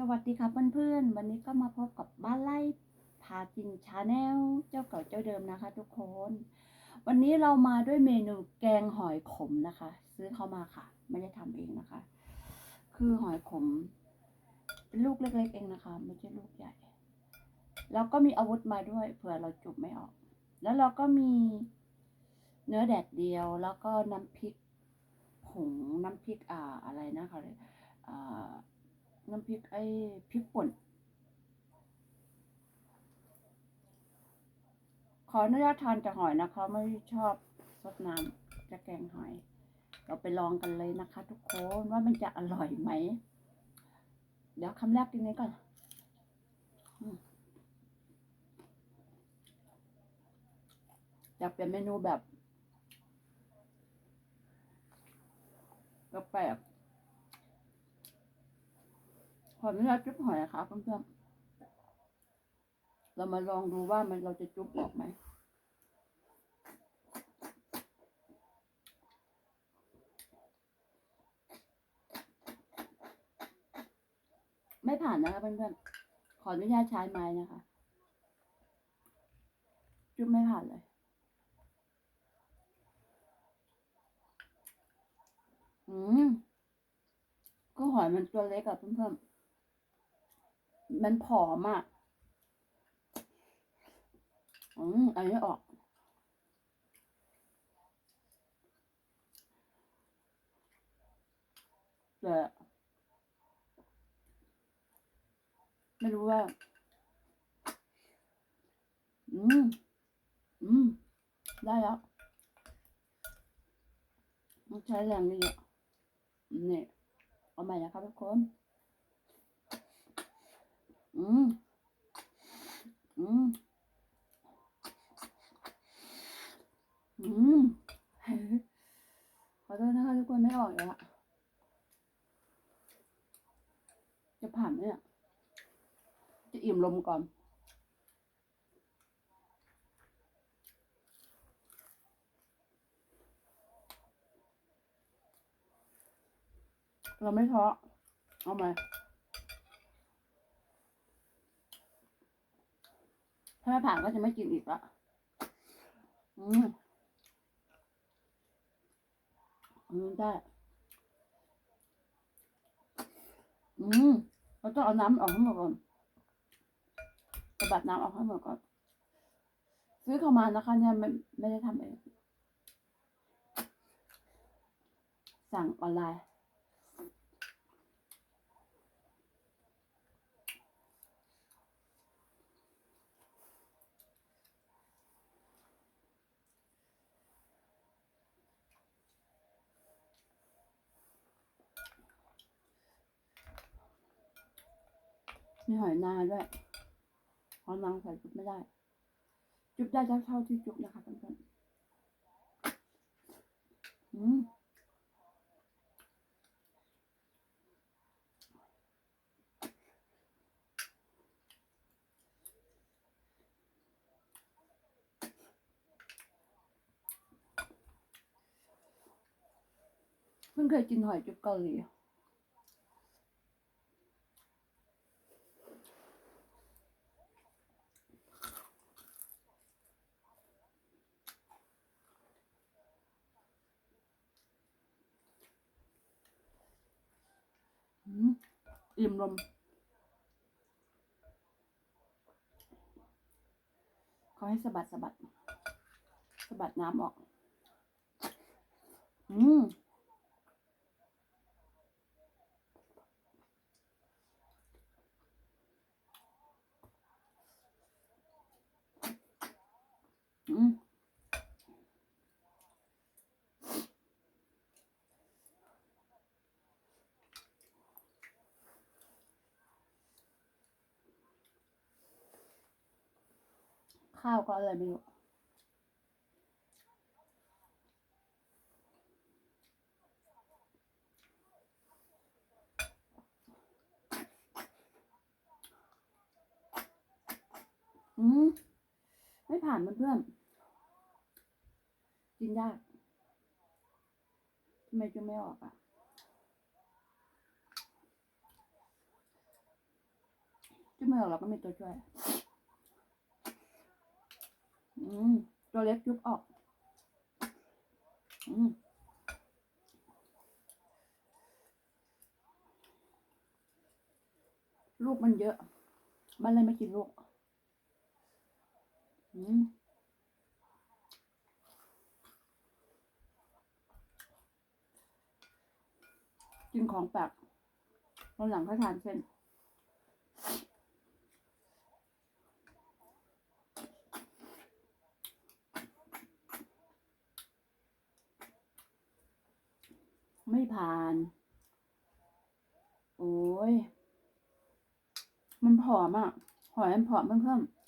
สวัสดีค่ะเพื่อนๆ วันนี้ก็มาพบกับบ้านไร่พากินชาแนลเจ้าเก่าเจ้าเดิมนะคะ ทุกคน วันนี้เรามาด้วยเมนูแกงหอยขมนะคะ ซื้อเข้ามาค่ะ ไม่ได้ทำเองนะคะ คือหอยขมเป็นลูกเล็กๆเองนะคะ ไม่ใช่ลูกใหญ่ แล้วก็มีอาวุธมาด้วยเผื่อเราจุบไม่ออก แล้วเราก็มีเนื้อแดดเดียว แล้วก็น้ำพริกผงน้ำพริกอ่าอะไรนะคะเลยอ่า น้ำพริกไอ้พริกป่น ขออนุญาตทานจากหอยนะคะ ไม่ชอบซดน้ำจะแกงหอย เราไปลองกันเลยนะคะ ทุกคนว่ามันจะอร่อยไหม เดี๋ยวคำแรกกินนี้ก่อนอยากเป็นเมนูแบบแปลก ๆขออนุญาตจุ๊บหอยนะคะเพื่อนๆเรามาลองดูว่ามันเราจะจุ๊บออกไหมไม่ผ่านนะคะเพื่อนๆ ขออนุญาตใช้ไม้นะคะ จุ๊บไม่ผ่านเลย อืม ก็หอยมันตัวเล็กอะเพื่อนๆ มันผอมอะอืมอันนี้ออก แต่ไม่รู้ว่า อืม อืม ได้แล้วต้องใช้แรงเยอะนี่ เอาใหม่นะครับทุกคน อืม อืม อืมขอโทษนะคะทุกคนไม่ออกเลยอะจะผ่านไหมเนี่ย จะอิ่มลมก่อนเราไม่ท้อเอาไหม ถ้าไม่ผ่านก็จะไม่กินอีกละอืมอืมได้ อืมเราต้องเอาน้ำออกให้หมดก่อนสะบัดน้ำออกให้หมดก่อน ซื้อเข้ามานะคะเนี่ยไม่ไม่ได้ทำเอง สั่งออนไลน์ มีหอยนาด้วยหอยนางใส่จุ๊บไม่ได้ จุ๊บได้เท่าเท่าที่จุ๊บนะคะเพื่อนๆอืมเพิ่งเคยกินหอยจุ๊บเกาหลี อืม อิ่มลมขาให้สะบัดสะบัดสะบัดน้ำออก อืมอืม ข้าวก็อะไรไม่รู้อืมไม่ผ่านเพื่อนกินยากทำไมจะไม่ออกอะจิ้มไม่ออกเราก็มีตัวช่วย อืมตัวเล็กยุบออก อืมลูกมันเยอะบ้านเลยไม่กินลูก อืมกินของแปลกตอนหลังก็ทานเส้น ไม่ผ่าน โอ้ ย มันผอมอะ หอยมันผอมเพิ่มๆ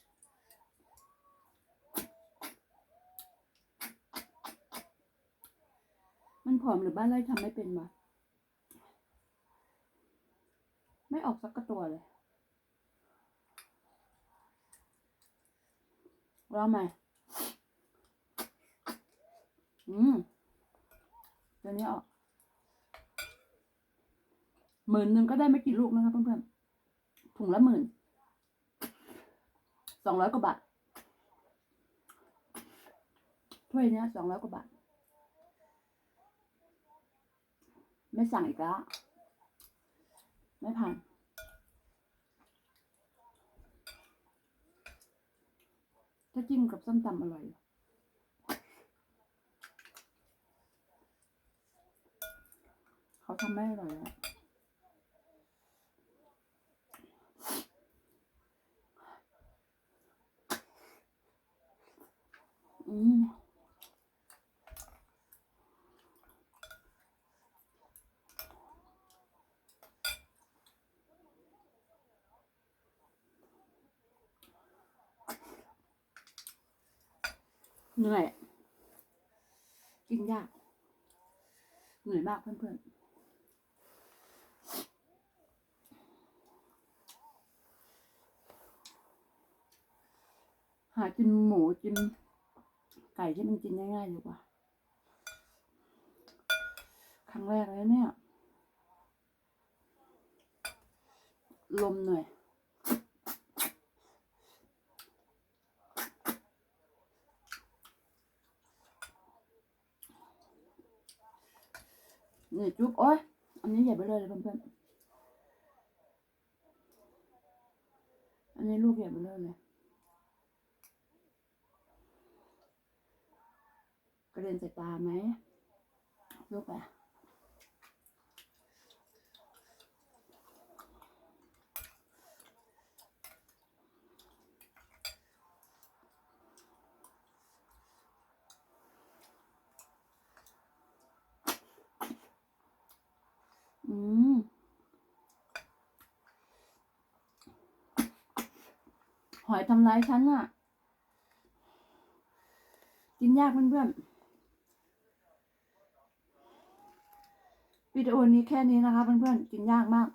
มันผอมหรือบ้านไร่ทำไม่เป็นวะไม่ออกสักกระตัวเลยรอไหมอืมตัวนี้ออก หมื่นหนึ่งก็ได้ไม่กี่ลูกนะครับเพื่อนๆถุงละหมื่นสองร้อยกว่าบาทถ้วยเนี้ยสองร้อยกว่าบาท ไม่สั่งอีกแล้วไม่ผ่านถ้าจิ้มกับส้มตำอร่อยเขาทำไม่อร่อยแล้ว อืม เหนื่อย กินยาก เหนื่อยมากเพื่อนๆหากินหมูกินไก่ที่มันกินง่ายๆดีกว่า ครั้งแรกเลยเนี่ย ลมหน่อย นี่จุ๊บโอ้ยอันนี้ใหญ่ไปเลยเลยเพื่อนๆอันนี้ลูกใหญ่ไปเลยเลยกระเด็นใส่ตาไหมลูกอะอืม หอยทำร้ายฉันอะกินยากเพื่อนๆวิดีโอนี้แค่นี้นะคะเพื่อนๆกินยากมาก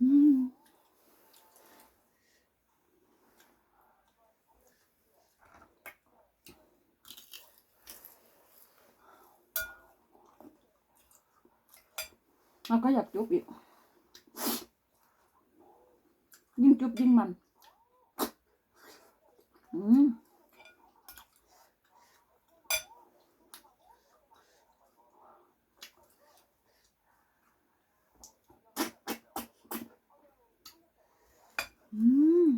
อืมเราก็อยากจุบอีก ยิ่ง จุบยิ่งมันอืมอืม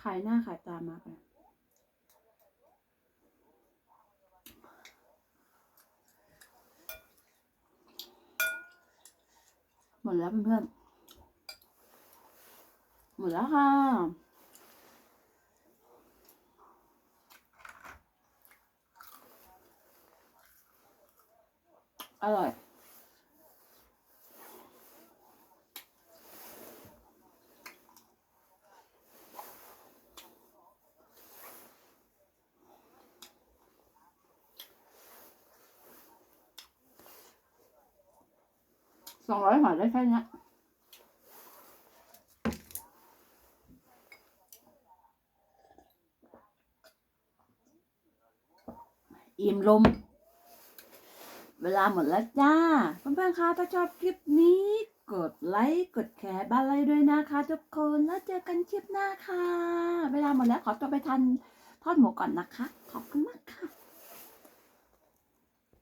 ขายหน้าขายตามากเลยหมดแล้วเพื่อนๆ หมดแล้วค่ะอ อิ่มลม เวลาหมดแล้วจ้า เพื่อนๆคะถ้าชอบคลิปนี้ กดไลค์กดแชร์บ้านไรด้วยนะคะ ทุกคนแล้วเจอกันคลิปหน้าค่ะ เวลาหมดแล้วขอตัวไปทันทอดหมูก่อนนะคะ ขอบคุณมากค่ะ